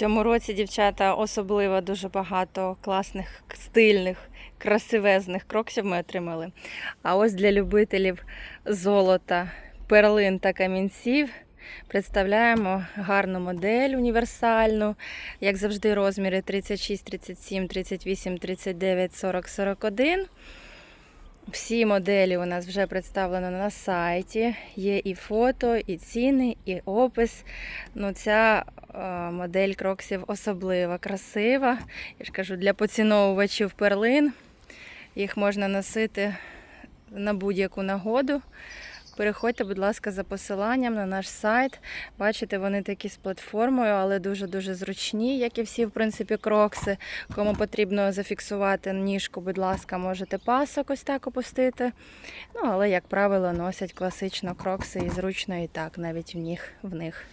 цьому році, дівчата, особливо дуже багато класних, стильних, красивезних кроксів ми отримали. А ось для любителів золота, перлин та камінців представляємо гарну модель універсальну. Як завжди, розміри 36, 37, 38, 39, 40, 41. Всі моделі у нас вже представлено на сайті. Є і фото, і ціни, і опис. Ну, ця е, модель кроксів особлива, красива. Я ж кажу, для поціновувачів перлин. Їх можна носити на будь-яку нагоду. Переходьте, будь ласка, за посиланням на наш сайт. Бачите, вони такі з платформою, але дуже-дуже зручні, як і всі, в принципі, крокси. Кому потрібно зафіксувати ніжку, будь ласка, можете пасок ось так опустити. Ну, але, як правило, носять класично крокси і зручно і так, навіть в них. В них.